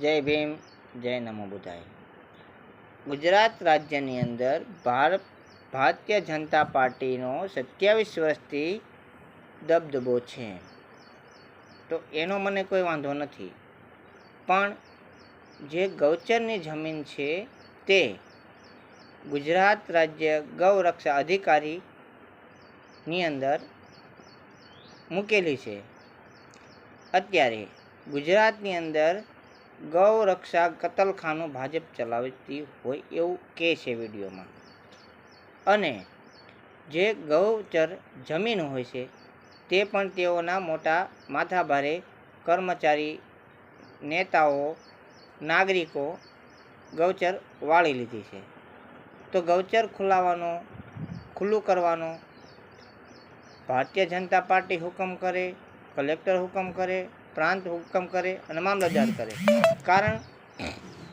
જય ભીમ, જય નમો બુધાય. ગુજરાત રાજ્યની અંદર ભારત ભારતીય જનતા પાર્ટીનો સત્યાવીસ વર્ષથી દબદબો છે. તો એનો મને કોઈ વાંધો નથી. પણ જે ગૌચરની જમીન છે તે ગુજરાત રાજ્ય ગૌરક્ષા અધિકારીની અંદર મૂકેલી છે. અત્યારે ગુજરાતની અંદર ગૌ રક્ષા કતલખાનું ભાજપ ચલાવતી હોય એવું કહે છે વિડીયોમાં. અને જે ગૌચર જમીન હોય છે, તે પણ તેઓના મોટા માથાભારે કર્મચારી, નેતાઓ, નાગરિકો ગૌચર વાળી લીધી છે. તો ગૌચર ખુલાવવાનો ખુલ્લું કરવાનો, ભારતીય જનતા પાર્ટી હુકમ કરે, કલેક્ટર હુકમ કરે પ્રાંત હુકમ કરે અને મામલતદાર કરે. કારણ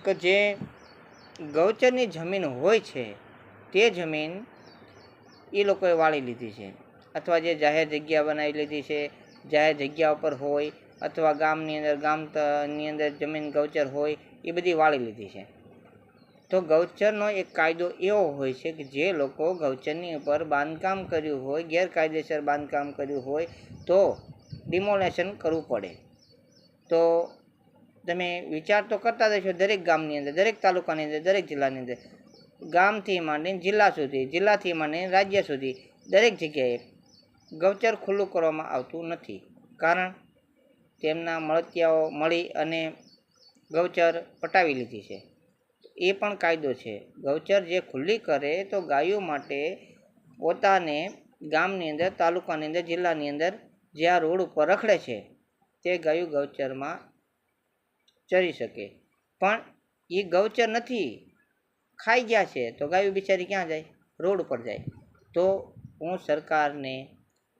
કે જે ગૌચરની જમીન હોય છે, તે જમીન એ લોકોએ વાળી લીધી છે. અથવા જે જાહેર જગ્યા બનાવી લીધી છે, જાહેર જગ્યા ઉપર હોય અથવા ગામની અંદર, ગામની અંદર જમીન ગૌચર હોય એ બધી વાળી લીધી છે. તો ગૌચરનો એક કાયદો એવો હોય છે કે જે લોકો ગૌચરની ઉપર બાંધકામ કર્યું હોય, ગેરકાયદેસર બાંધકામ કર્યું હોય, તો ડિમોલેશન કરવું પડે. તો તમે વિચાર તો કરતા રહેશો દરેક ગામની અંદર, દરેક તાલુકાની અંદર, દરેક જિલ્લાની અંદર. ગામથી માંડીને જિલ્લા સુધી, જિલ્લાથી માંડીને રાજ્ય સુધી દરેક જગ્યાએ ગૌચર ખુલ્લું કરવામાં આવતું નથી. કારણ તેમના મળતિયાઓ મળી અને ગૌચર પટાવી લીધી છે. એ પણ કાયદો છે. ગૌચર જે ખુલ્લી કરે તો ગાયો માટે પોતાને ગામની અંદર, તાલુકાની અંદર, જિલ્લાની અંદર જે આ રોડ ઉપર રખડે છે તે ગાયું ગૌચરમાં ચરી શકે. પણ એ ગૌચર નથી. ખાઈ ગયા છે તો ગાયું બિચારી ક્યાં જાય? રોડ ઉપર જાય. તો હું સરકારને,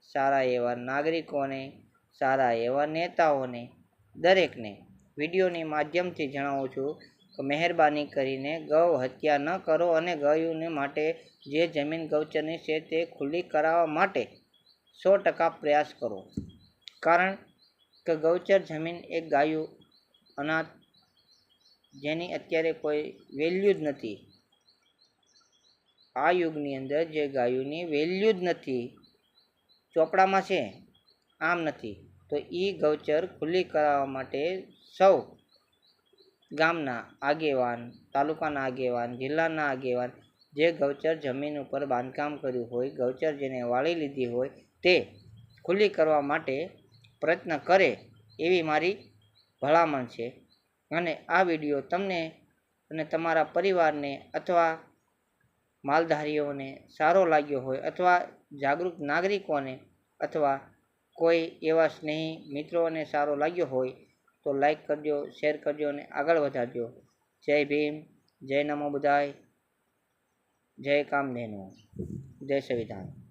સારા એવા નાગરિકોને, સારા એવા નેતાઓને, દરેકને વિડીયોની માધ્યમથી જણાવું છું કે મહેરબાની કરીને ગૌ હત્યા ન કરો અને ગાયોને માટે જે જમીન ગૌચરની છે તે ખુલ્લી કરાવવા માટે સો ટકા પ્રયાસ કરો. કારણ કે ગૌચર જમીન એક ગાયું અનાથ જેની અત્યારે કોઈ વેલ્યુ જ નથી. આ યુગની અંદર જે ગાયોની વેલ્યુ જ નથી, ચોપડામાં છે, આમ નથી. તો એ ગૌચર ખુલ્લી કરાવવા માટે સૌ ગામના આગેવાન, તાલુકાના આગેવાન, જિલ્લાના આગેવાન જે ગૌચર જમીન ઉપર બાંધકામ કર્યું હોય, ગૌચર જેને વાળી લીધી હોય તે ખુલ્લી કરવા માટે પ્રયત્ન કરે એવી મારી ભલામણ છે. અને આ વીડિયો તમને અને તમારા પરિવારને અથવા માલધારીઓને સારો લાગ્યો હોય અથવા જાગૃત નાગરિકોને અથવા કોઈ એવા સ્નેહી મિત્રોને સારો લાગ્યો હોય તો લાઈક કરજો, શેર કરજો અને આગળ વધારજો. જય ભીમ, જય નમો બુધાય જય કામધેનુ. જય સંવિધાન.